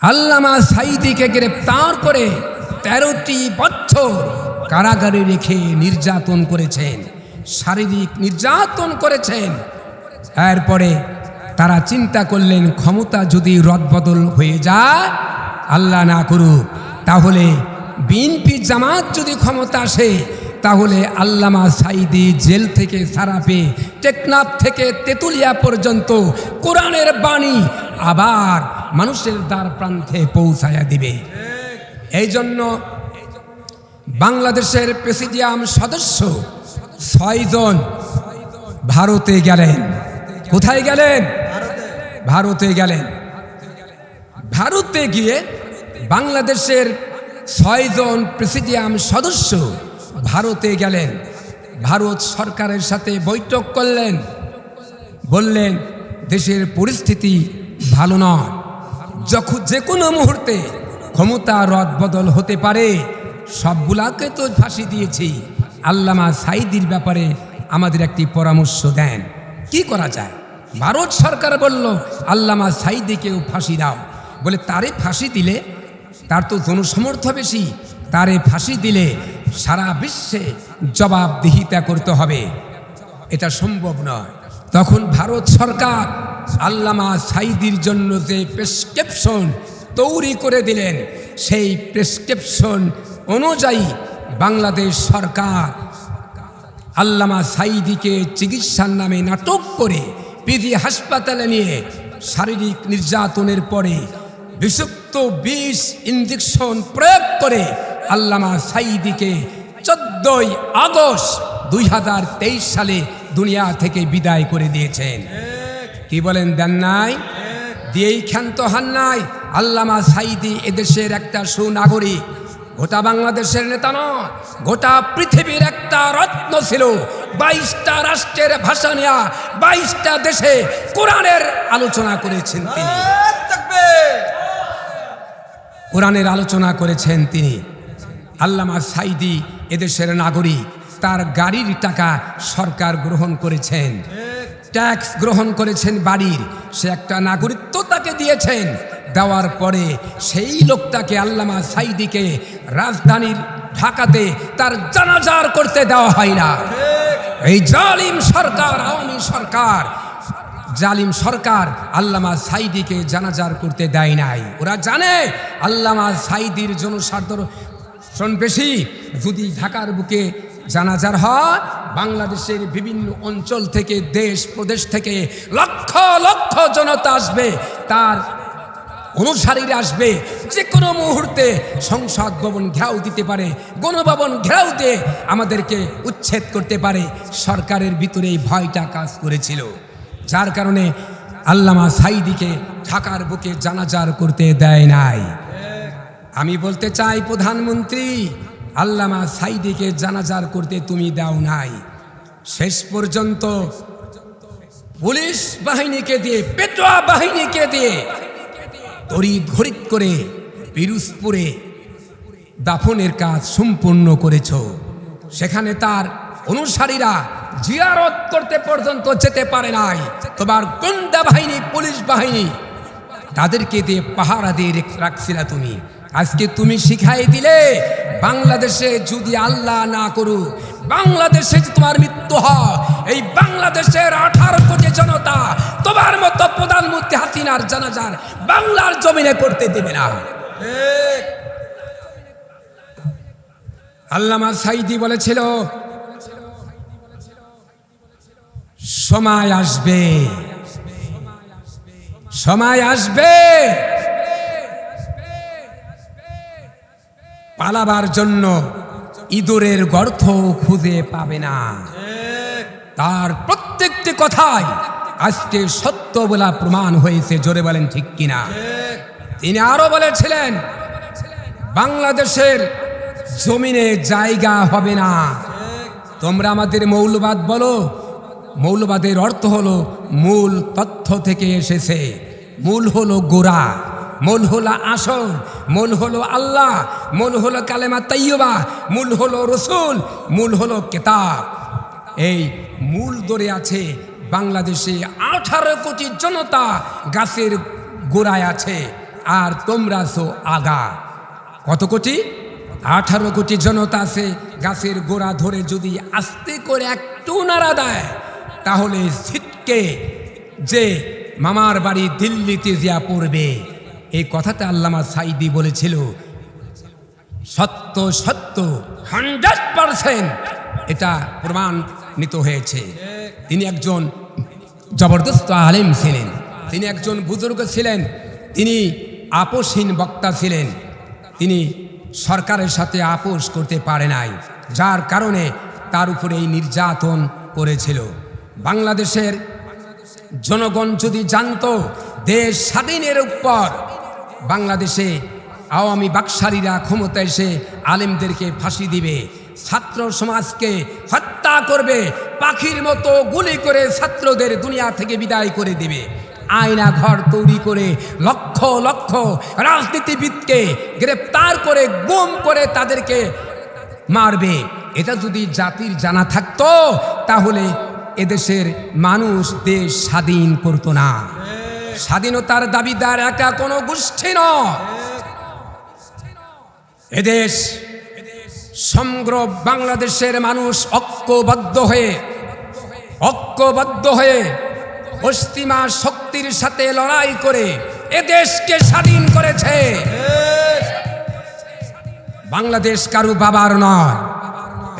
আল্লামা সাইদিকে গ্রেপ্তার করে তেরোটি বছর কারাগারে রেখে নির্যাতন করেছেন, শারীরিক নির্যাতন করেছেন। এরপরে তারা চিন্তা করলেন, ক্ষমতা যদি রদবদল হয়ে যায়, আল্লাহ না করুক। তাহলে বিএনপি জামাত যদি ক্ষমতা আসে, তাহলে আল্লামা সাইদি জেল থেকে সারা পেয়ে টেকনাফ থেকে তেতুলিয়া পর্যন্ত কোরআনের বাণী আবার মানুষের দ্বার প্রান্তে পৌঁছায়া দিবে। এই জন্য বাংলাদেশের প্রেসিডিয়াম সদস্য ছয়জন ভারতে গেলেন। কোথায় গেলেন? ভারতে গেলেন। ভারতে গিয়ে বাংলাদেশের ছয়জন প্রেসিডিয়াম সদস্য ভারতে গেলেন। ভারত সরকারের সাথে বৈঠক করলেন। বললেন, দেশের পরিস্থিতি ভালো নয়। যখন যে কোনো মুহূর্তে ক্ষমতা রদবদল হতে পারে। সবগুলাকে তো ফাঁসি দিয়েছি। আল্লামা সাইদির ব্যাপারে আমাদের একটি পরামর্শ দেন। কি করা যায়? ভারত সরকার বলল, আল্লামা সাইদিকেও ফাঁসি দাও। বলে, তারে ফাঁসি দিলে তার তো জনসমর্থ বেশি। তারে ফাঁসি দিলে সারা বিশ্বে জবাবদিহিতা করতে হবে। এটা সম্ভব নয়। তখন ভারত সরকার আল্লামা সাইদির জন্য যে প্রেসক্রিপশন তৈরি করে দিলেন, সেই প্রেসক্রিপশন অনুযায়ী বাংলাদেশ সরকার আল্লামা সাইদিকে চিকিৎসার নামে নাটক করে পিজি হাসপাতালে নিয়ে শারীরিক নির্যাতনের পরে বিষুক্ত বিষ ইঞ্জেকশন প্রয়োগ করে আল্লামা সাইদিকে চোদ্দই আগস্ট দুই হাজার তেইশ সালে দুনিয়া থেকে বিদায় করে দিয়েছেন। কি বলেন, দেন নাই? দিয়েই ক্ষান্ত হান নাই। আল্লামা সাইদি এদেশের একটা সুনাগরিক। গোটা বাংলাদেশের নেতা নয়, গোটা পৃথিবীর একটা রত্ন ছিল। বাইশটা রাষ্ট্রের ভাষা নেয়া বাইশটা দেশে কোরআনের আলোচনা করেছেন তিনি। কোরআনের আলোচনা করেছেন তিনি। আল্লামা সাইদি এদেশের নাগরিক, তার গাড়ির টাকা সরকার গ্রহণ করেছেন। ট্যাক্স গ্রহণ করেছেন বাড়ির। সে একটা নাগরিকত্ব তাকে দিয়েছেন। দেওয়ার পরে সেই লোকটাকে আল্লামা সাইদিকে রাজধানীর ঢাকাতে তার জানাজার করতে দেওয়া হয় না। এই জালিম সরকার, আওয়ামী সরকার, জালিম সরকার আল্লামা সাইদিকে জানাজার করতে দেয় নাই। ওরা জানে আল্লামা সাইদির জনসাধারণ বেশি। যদি ঢাকার বুকে জানাজার হয় বাংলাদেশের বিভিন্ন অঞ্চল থেকে, দেশ, প্রদেশ থেকে লক্ষ লক্ষ জনতা আসবে, তার অনুসারীরা আসবে। যে কোনো মুহূর্তে সংসদ ভবন ঘেরাও দিতে পারে, গণভবন ঘেরাও দিয়ে আমাদেরকে উচ্ছেদ করতে পারে। সরকারের ভিতরে এই ভয়টা কাজ করেছিল। যার কারণে আল্লামা সাইদিকে ঢাকার বুকে জানাজার করতে দেয় নাই। আমি বলতে চাই, প্রধানমন্ত্রী আল্লামা সাইদিকে জানাজার করতে তুমি দাও নাই। শেষ পর্যন্ত পুলিশ বাহিনীকে দিয়ে, পেটোয়া বাহিনীকে দিয়ে তড়িৎ ঘড়িত করে পিরুজপুরে দাফনের কাজ সম্পূর্ণ করেছ। সেখানে তার অনুসারীরা জিয়ারত করতে পর্যন্ত যেতে পারে নাই। তোমার গুন্ডা বাহিনী, পুলিশ বাহিনী, তাদেরকে দিয়ে পাহারা দিয়ে রাখছিলা তুমি। আজকে তুমি শিখাই দিলে বাংলাদেশে যদি আল্লাহ না করু বাংলাদেশে যদি তোমার মৃত্যু হয় এই বাংলাদেশের আঠারো কোটি জনতা তোমার মতো প্রধানমন্ত্রী হাসিনার জানাজার বাংলার জমিনে করতে দেবে না। আল্লামা সাইদি বলেছিল সময় আসবে। সময় আসবে। পালাবার জন্য ইঁদুরের গর্ত খুঁজে পাবে না। তার প্রত্যেকটি কথাই আজকে সত্য বলা প্রমাণ হয়েছে, জোরে বলেন ঠিক কিনা? তিনি আরও বলেছিলেন, বাংলাদেশের জমিনে জায়গা হবে না। তোমরা আমাদের মৌলবাদ বলো, মৌলবাদের অর্থ হলো মূল তথ্য থেকে এসেছে, মূল হলো গোড়া। মূল হলো আসল, মন হলো আল্লাহ, মন হলো কালেমা তাইয়বা মূল হলো রসুল মূল হলো কেতাব। এই মূল ধরে আছে বাংলাদেশে আঠারো কোটি জনতা গাছের গোড়ায় আছে, আর তোমরা সো আগা। কত কোটি? আঠারো কোটি জনতা আছে গাছের গোড়া ধরে যদি আস্তে করে একটু নাড়া দেয়, তাহলে ছিটকে যে মামার বাড়ি দিল্লিতে যা পড়বে। এই কথাটা আল্লামা সাইদি বলেছিল, সত্য সত্য, হান্ড্রেড পারসেন্ট এটা প্রমাণিত হয়েছে। তিনি একজন জবরদস্ত আলেম ছিলেন, তিনি একজন বুজুর্গ ছিলেন, তিনি আপোষহীন বক্তা ছিলেন, তিনি সরকারের সাথে আপোষ করতে পারে নাই, যার কারণে তার উপরে এই নির্যাতন করেছিল। বাংলাদেশের জনগণ যদি জানত, দেশ স্বাধীনের উপর বাংলাদেশে আওয়ামী বাকশালীরা ক্ষমতা এসে আলেমদেরকে ফাঁসি দিবে। ছাত্র সমাজকে হত্যা করবে। পাখির মতো গুলি করে ছাত্রদের দুনিয়া থেকে বিদায় করে দিবে। আয়না ঘর তৈরি করে লক্ষ লক্ষ রাজনীতিবিদকে গ্রেপ্তার করে, গুম করে তাদেরকে মারবে। এটা যদি জাতির জানা থাকতো, তাহলে এদেশের মানুষ দেশ স্বাধীন করতো না। স্বাধীনতার দাবিদার একা কোনো গোষ্ঠী নয়। এদেশ সমগ্র বাংলাদেশের মানুষ ঐক্যবদ্ধ হয়ে ঐক্যবদ্ধ হয়ে পশ্চিমা শক্তির সাথে লড়াই করে এদেশকে স্বাধীন করেছে। বাংলাদেশ কারু বাবার নয়।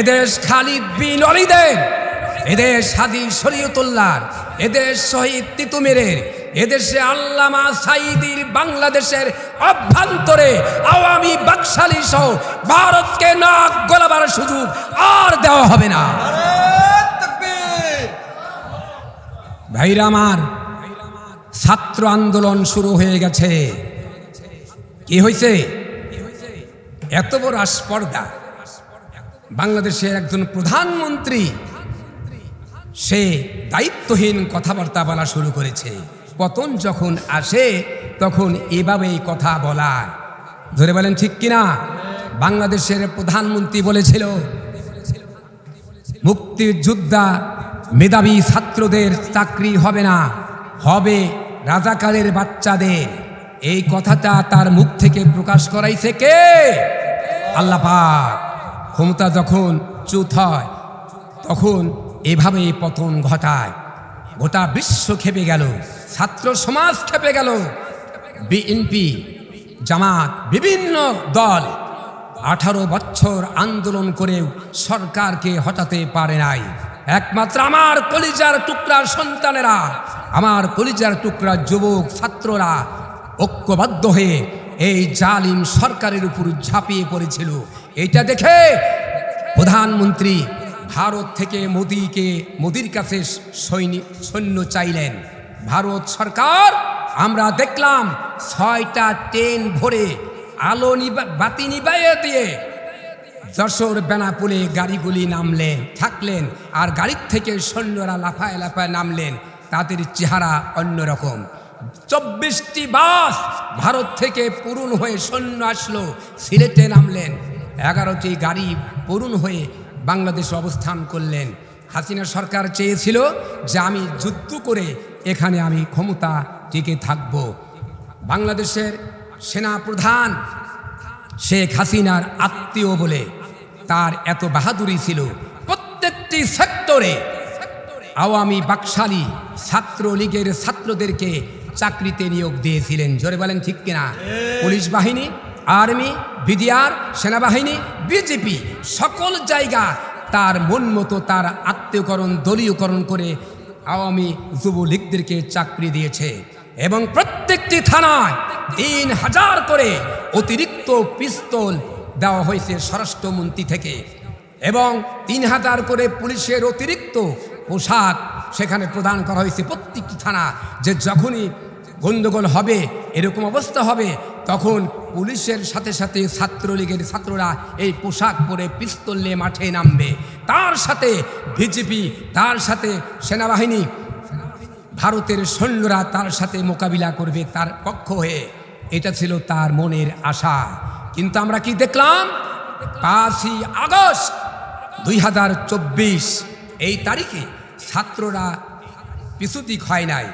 এদেশ খালিদ বিন অলিদের এদেশ হাদি শরীয়তুল্লাহর, এদেশ শহীদ তিতুমিরের এদেশে আল্লামা সাইদির বাংলাদেশের অভ্যন্তরে আওয়ামী বাকশালী সহ ভারতকে নাক গলাবার সুযোগ আর দেওয়া হবে না। ভাইরা আমার, ছাত্র আন্দোলন শুরু হয়ে গেছে। কি হয়েছে এত বড় আস্পর্ধা। বাংলাদেশের একজন প্রধানমন্ত্রী, সে দায়িত্বহীন কথাবার্তা বলা শুরু করেছে। পতন যখন আসে, তখন এভাবেই কথা বলা ধরে বলেন ঠিক কিনা? বাংলাদেশের প্রধানমন্ত্রী বলেছিল মুক্তিযোদ্ধা মেধাবী ছাত্রদের চাকরি হবে না, হবে রাজাকারের বাচ্চাদের। এই কথাটা তার মুখ থেকে প্রকাশ করাইছে কে? আল্লাহ পাক। ক্ষমতা যখন চুত হয়, তখন এভাবেই পতন ঘটায়। গোটা বিশ্ব খেপে গেল। ছাত্র সমাজ খেপে গেল। বিএনপি, জামাত, বিভিন্ন দল আঠারো বছর আন্দোলন করেও সরকারকে হটাতে পারে নাই। একমাত্র আমার কলিজার টুকরার সন্তানেরা, আমার কলিজার টুকরা যুবক ছাত্ররা ঐক্যবদ্ধ হয়ে এই জালিম সরকারের উপর ঝাঁপিয়ে পড়েছিল। এটা দেখে প্রধানমন্ত্রী ভারত থেকে মোদিকে, মোদির কাছে সৈনিক সৈন্য চাইলেন। ভারত সরকার, আমরা দেখলাম ছয়টা ট্রেন ভরে আলো বাতি নিবাইয়ে দিয়ে যশোর বেনাপুলে গাড়িগুলি নামলেন, থাকলেন আর গাড়ির থেকে সৈন্যরা লাফায় লাফায় নামলেন, তাদের চেহারা অন্যরকম। চব্বিশটি বাস ভারত থেকে পূরণ হয়ে সৈন্য আসলো, সিলেটে নামলেন। এগারোটি গাড়ি পূরণ হয়ে বাংলাদেশে অবস্থান করলেন। হাসিনা সরকার চেয়েছিল যে আমি যুদ্ধ করে এখানে আমি ক্ষমতা টিকে থাকব। বাংলাদেশের সেনা প্রধান শেখ হাসিনার আত্মীয় বলে তার এত বাহাদুরি ছিল। প্রত্যেকটি সেক্টরে আওয়ামী বাকশালী ছাত্রলীগের ছাত্রদেরকে চাকরিতে নিয়োগ দিয়েছিলেন। জোরে বলেন ঠিক কিনা? পুলিশ বাহিনী, আর্মি, বিডিআর, সেনাবাহিনী, বিজেপি, সকল জায়গা তার মন মতো তার আত্মীয়করণ, দলীয়করণ করে আওয়ামী যুবলীগদেরকে চাকরি দিয়েছে। এবং প্রত্যেকটি থানায় তিন হাজার করে অতিরিক্ত পিস্তল দেওয়া হয়েছে স্বরাষ্ট্রমন্ত্রী থেকে। এবং তিন হাজার করে পুলিশের অতিরিক্ত পোশাক সেখানে প্রদান করা হয়েছে। প্রত্যেকটি থানা যে যখনই গণ্ডগোল হবে, এরকম অবস্থা হবে তখন পুলিশের সাথে সাথে ছাত্রলীগের ছাত্ররা এই পোশাক পরে পিস্তল নিয়ে মাঠে নামবে। তার সাথে বিজেপি, তার সাথে সেনাবাহিনী, ভারতের সৈন্যরা তার সাথে মোকাবিলা করবে তার পক্ষ হয়ে। এটা ছিল তার মনের আশা। কিন্তু আমরা কি দেখলাম? পাঁচই আগস্ট দুই হাজার চব্বিশ, এই তারিখে ছাত্ররা পিছুতি হয় নাই।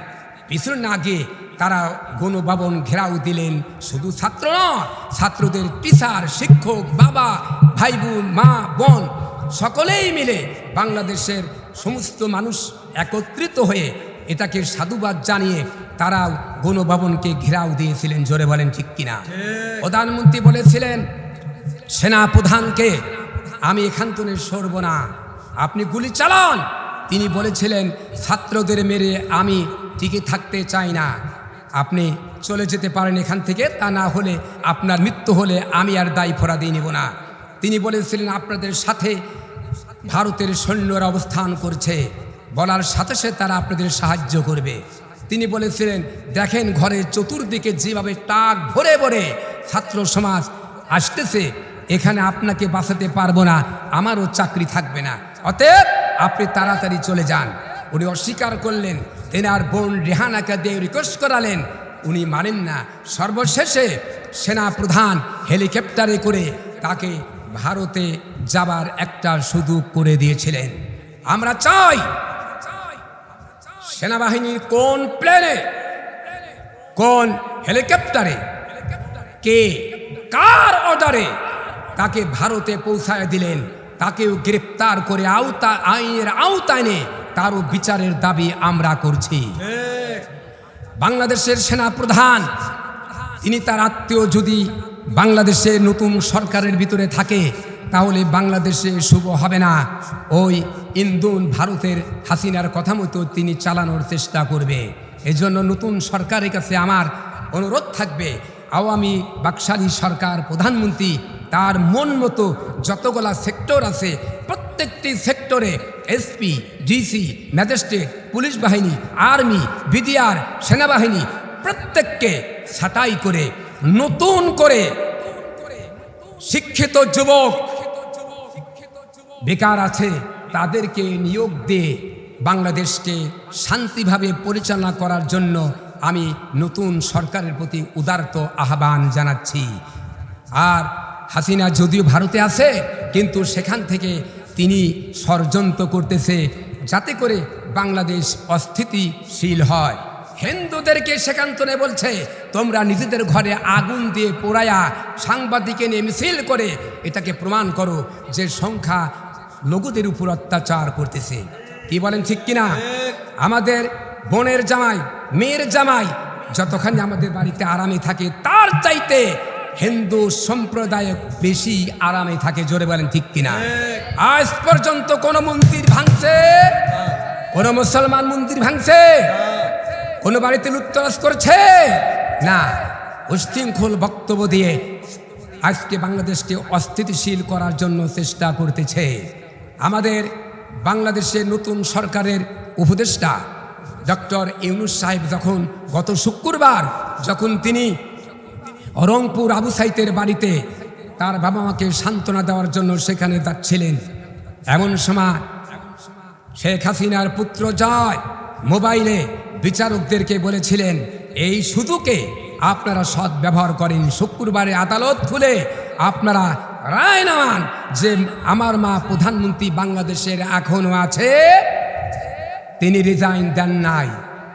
পিছু না গিয়ে তারা গণভবন ঘেরাও দিলেন। শুধু ছাত্র নয় ছাত্রদের টিচার শিক্ষক বাবা ভাই মা বোন সকলেই মিলে বাংলাদেশের সমস্ত মানুষ একত্রিত হয়ে এটাকে সাধুবাদ জানিয়ে তারাও গণভবনকে ঘেরাও দিয়েছিলেন। জোরে বলেন ঠিক কিনা? প্রধানমন্ত্রী বলেছিলেন সেনা প্রধানকে আমি এখান থেকে সরব না। আপনি গুলি চালান। তিনি বলেছিলেন ছাত্রদের মেরে আমি টিকে থাকতে চাই না। আপনি চলে যেতে পারেন এখান থেকে, তা না হলে আপনার মৃত্যু হলে আমি আর দায়ী ফোরা দিয়ে নেব না। তিনি বলেছিলেন, আপনাদের সাথে ভারতের সৈন্যরা অবস্থান করছে। বলার সাথে সাথে তারা আপনাদের সাহায্য করবে। তিনি বলেছিলেন, দেখেন, ঘরের চতুর্দিকে যেভাবে টাক ভরে ভরে ছাত্র সমাজ আসতেছে, এখানে আপনাকে বাঁচাতে পারব না, আমারও চাকরি থাকবে না। অতএব আপনি তাড়াতাড়ি চলে যান। উনি অস্বীকার করলেন তেনার বোন রেহানাকে দিয়ে রিকোয়েস্ট করালেন। উনি মানেন না। সর্বশেষে সেনা প্রধান হেলিকপ্টারে করে তাকে ভারতে যাবার একটা সুযোগ করে দিয়েছিলেন। আমরা চাই সেনাবাহিনীর কোন প্লেনে, কোন হেলিকপ্টারে, কে কার অর্ডারে তাকে ভারতে পৌঁছায় দিলেন, তাকেও গ্রেপ্তার করে আওতা আইনের আওতায় তারও বিচারের দাবি আমরা করছি। বাংলাদেশের সেনা প্রধান তিনি তার আত্মীয় যদি বাংলাদেশে নতুন সরকারের ভিতরে থাকে, তাহলে বাংলাদেশে শুভ হবে না। ওই ইন্দুন ভারতের হাসিনার কথা মতো তিনি চালানোর চেষ্টা করবে। এজন্য নতুন সরকারের কাছে আমার অনুরোধ থাকবে, আওয়ামী বাকশালী সরকার প্রধানমন্ত্রী, তার মন মতো যতগুলা সেক্টর আছে, প্রত্যেকটি সেক্টরে এসপি, ডিসি, ম্যাজিস্ট্রেট, পুলিশ বাহিনী, আর্মি, বিডিআর, সেনাবাহিনী প্রত্যেককে ছাঁটাই করে, নতুন করে শিক্ষিত যুবক বেকার আছে, তাদেরকে নিয়োগ দিয়ে বাংলাদেশকে শান্তিভাবে পরিচালনা করার জন্য আমি নতুন সরকারের প্রতি উদারত আহ্বান জানাচ্ছি। আর হাসিনা যদিও ভারতে আছে, কিন্তু সেখান থেকে তিনি ষড়যন্ত্র করতেছে যাতে করে বাংলাদেশ অস্থিতিশীল হয়। হিন্দুদেরকে থেকে বলছে, তোমরা নিজেদের ঘরে আগুন দিয়ে পোড়ায়া সাংবাদিকে নিয়ে মিছিল করে এটাকে প্রমাণ করো যে সংখ্যা লঘুদের উপর অত্যাচার করতেছে। কি বলেন, ঠিক কিনা? আমাদের বোনের জামাই, মেয়ের জামাই, যতখানি আমাদের বাড়িতে আরামে থাকে, তার চাইতে হিন্দু সম্প্রদায় বেশি আরামে থাকে, জোরে বলেন ঠিক কিনা? আজ পর্যন্ত কোন মন্দির ভাঙছে? কোন মুসলমান মন্দির ভাঙছে? কোন বাড়িতে লুটতরাজ করছে? না, উশৃঙ্খল বক্তব্য দিয়ে আজকে বাংলাদেশকে অস্থিতিশীল করার জন্য চেষ্টা করতেছে। আমাদের বাংলাদেশের নতুন সরকারের উপদেষ্টা ডক্টর ইউনুস সাহেব যখন গত শুক্রবার যখন তিনি রংপুর আবু সাইতের বাড়িতে তার বাবা মাকে সান্ত্বনা দেওয়ার জন্য সেখানে যাচ্ছিলেন। এমন সময় শেখ হাসিনার পুত্র জয় মোবাইলে বিচারকদেরকে বলেছিলেন, এই সুযোগে আপনারা সৎ ব্যবহার করেন। শুক্রবারে আদালত খুলে আপনারা রায় নামান যে আমার মা প্রধানমন্ত্রী বাংলাদেশের এখনও আছে। তিনি রিজাইন দেন নাই,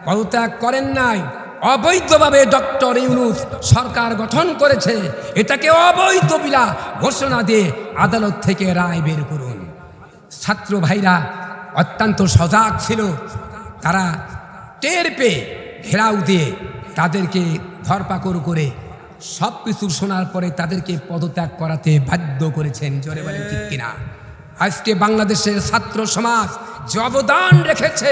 পদত্যাগ করেন নাই। অবৈধভাবে ডক্টর ইউনুস সরকার গঠন করেছে, এটাকে অবৈধ বিলা ঘোষণা দিয়ে আদালত থেকে রায় বের করুন। ছাত্র ভাইরা অত্যন্ত সজাগ ছিল। তারা টের পেয়ে ঘেরাও দিয়ে তাদেরকে ধরপাকড় করে সব কিছু শোনার পরে তাদেরকে পদত্যাগ করাতে বাধ্য করেছেন, জোরে বলেন ঠিক কিনা? আজকে বাংলাদেশের ছাত্র সমাজ যে অবদান রেখেছে।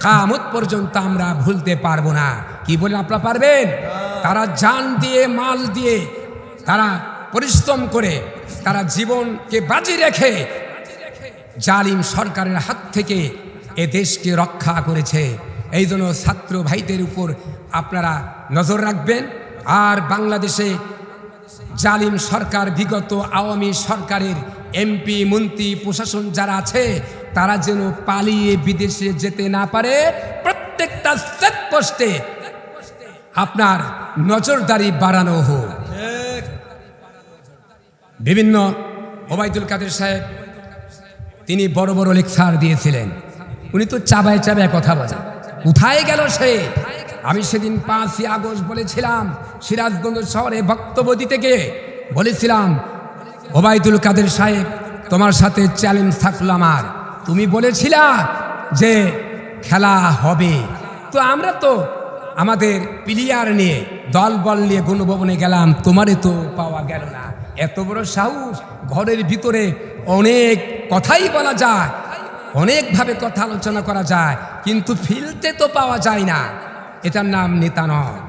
কামত পর্যন্ত আমরা ভুলতে পারব না। কি বলে আপনারা পারবেন? তারা জান দিয়ে, মাল দিয়ে, তারা পরিশ্রম করে, তারা জীবনকে বাজি রেখে জালিম সরকারের হাত থেকে এ দেশকে রক্ষা করেছে। এই জন্য ছাত্র ভাইদের উপর আপনারা নজর রাখবেন। আর বাংলাদেশে জালিম সরকার, বিগত আওয়ামী সরকারের এমপি, মন্ত্রী, প্রশাসন যারা আছে, তারা যেন পালিয়ে বিদেশে যেতে না পারে, প্রত্যেকটা চেকপোস্টে আপনার নজরদারি বাড়ানো হোক। বিভিন্ন ওবায়দুল কাদের সাহেব তিনি বড় বড় লেকচার দিয়েছিলেন। উনি তো চাবায় চাবায় কথা বলে কোথায় গেল সে? আমি সেদিন পাঁচই আগস্ট বলেছিলাম সিরাজগঞ্জ শহরে বক্তব্য দিতে গিয়ে বলেছিলাম ওবায়দুল কাদের সাহেব তোমার সাথে চ্যালেঞ্জ থাকল আমার। তুমি বলেছিলা যে খেলা হবে। তো আমরা তো আমাদের প্লেয়ার নিয়ে দল বল নিয়ে গণভবনে গেলাম, তোমারে তো পাওয়া গেল না। এত বড় সাহস, ঘরের ভিতরে অনেক কথাই বলা যায়, অনেকভাবে কথা আলোচনা করা যায়, কিন্তু ফিলতে তো পাওয়া যায় না। এটার নাম নেতা নয়।